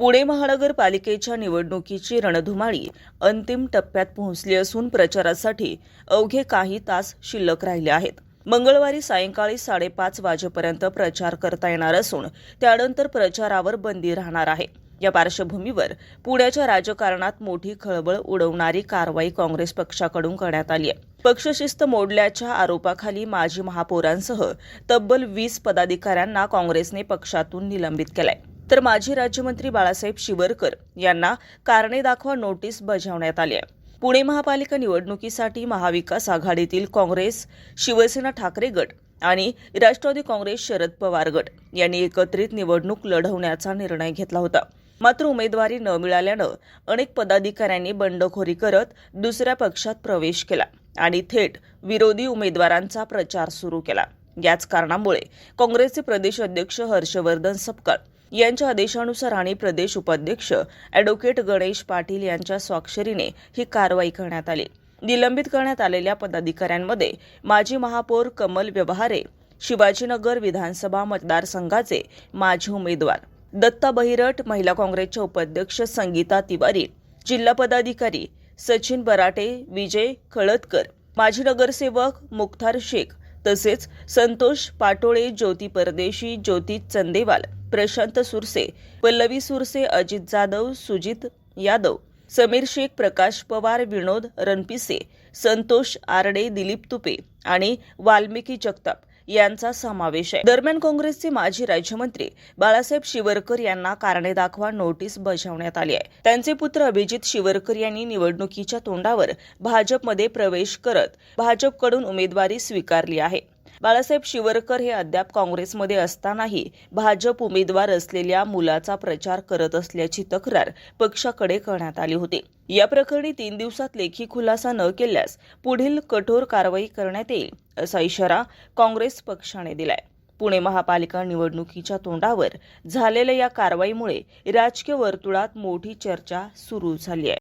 पुणे महानगरपालिकेच्या निवडणुकीची रणधुमाळी अंतिम टप्प्यात पोहोचली असून प्रचारासाठी अवघे काही तास शिल्लक राहिले आहेत. मंगळवारी सायंकाळी साडेपाच वाजेपर्यंत प्रचार करता येणार असून त्यानंतर प्रचारावर बंदी राहणार आहे. या पार्श्वभूमीवर पुण्याच्या राजकारणात मोठी खळबळ उडवणारी कारवाई काँग्रेस पक्षाकडून करण्यात आली आहे. पक्षशिस्त मोडल्याच्या आरोपाखाली माजी महापौरांसह तब्बल वीस पदाधिकाऱ्यांना काँग्रेसने पक्षातून निलंबित केलंय. तर माजी राज्यमंत्री बाळासाहेब शिवरकर यांना कारणे दाखवा नोटीस बजावण्यात आली आहे. पुणे महापालिका निवडणुकीसाठी महाविकास आघाडीतील काँग्रेस शिवसेना ठाकरे गट आणि राष्ट्रवादी काँग्रेस शरद पवार गट यांनी एकत्रित निवडणूक लढवण्याचा निर्णय घेतला होता. मात्र उमेदवारी न मिळाल्यानं अनेक पदाधिकाऱ्यांनी बंडखोरी करत दुसऱ्या पक्षात प्रवेश केला आणि थेट विरोधी उमेदवारांचा प्रचार सुरू केला. याच कारणामुळे काँग्रेसचे प्रदेश अध्यक्ष हर्षवर्धन सपकाळ यांच्या आदेशानुसार आणि प्रदेश उपाध्यक्ष अॅडव्होकेट गणेश पाटील यांच्या स्वाक्षरीने ही कारवाई करण्यात आली. निलंबित करण्यात आलेल्या पदाधिकाऱ्यांमध्ये माजी महापौर कमल व्यवहारे शिवाजीनगर विधानसभा मतदारसंघाचे माजी उमेदवार दत्ता बहिरट महिला काँग्रेसच्या उपाध्यक्ष संगीता तिवारी जिल्हा पदाधिकारी सचिन बराटे विजय खळदकर माजी नगरसेवक मुख्तार शेख तसेच संतोष पाटोळे ज्योती परदेशी ज्योती चंदेवाल प्रशांत सुरसे पल्लवी सुरसे अजित जाधव सुजित यादव समीर शेख प्रकाश पवार विनोद रणपिसे संतोष आरडे दिलीप तुपे आणि वाल्मिकी जगताप यांचा समावेश आहे. दरम्यान काँग्रेसचे माजी राज्यमंत्री बाळासाहेब शिवरकर यांना कारणे दाखवा नोटीस बजावण्यात आली आहे. त्यांचे पुत्र अभिजित शिवरकर यांनी निवडणुकीच्या तोंडावर भाजपमध्ये प्रवेश करत भाजपकडून उमेदवारी स्वीकारली आहे. बाळासाहेब शिवरकर हे अद्याप काँग्रेसमध्ये असतानाही भाजप उमेदवार असलेल्या मुलाचा प्रचार करत असल्याची तक्रार पक्षाकडे करण्यात आली होती. या प्रकरणी तीन दिवसात लेखी खुलासा न केल्यास पुढील कठोर कारवाई करण्यात येईल असा इशारा काँग्रेस पक्षाने दिलाय. पुणे महापालिका निवडणुकीच्या तोंडावर झालेल्या या कारवाईमुळे राजकीय वर्तुळात मोठी चर्चा सुरू झाली आहे.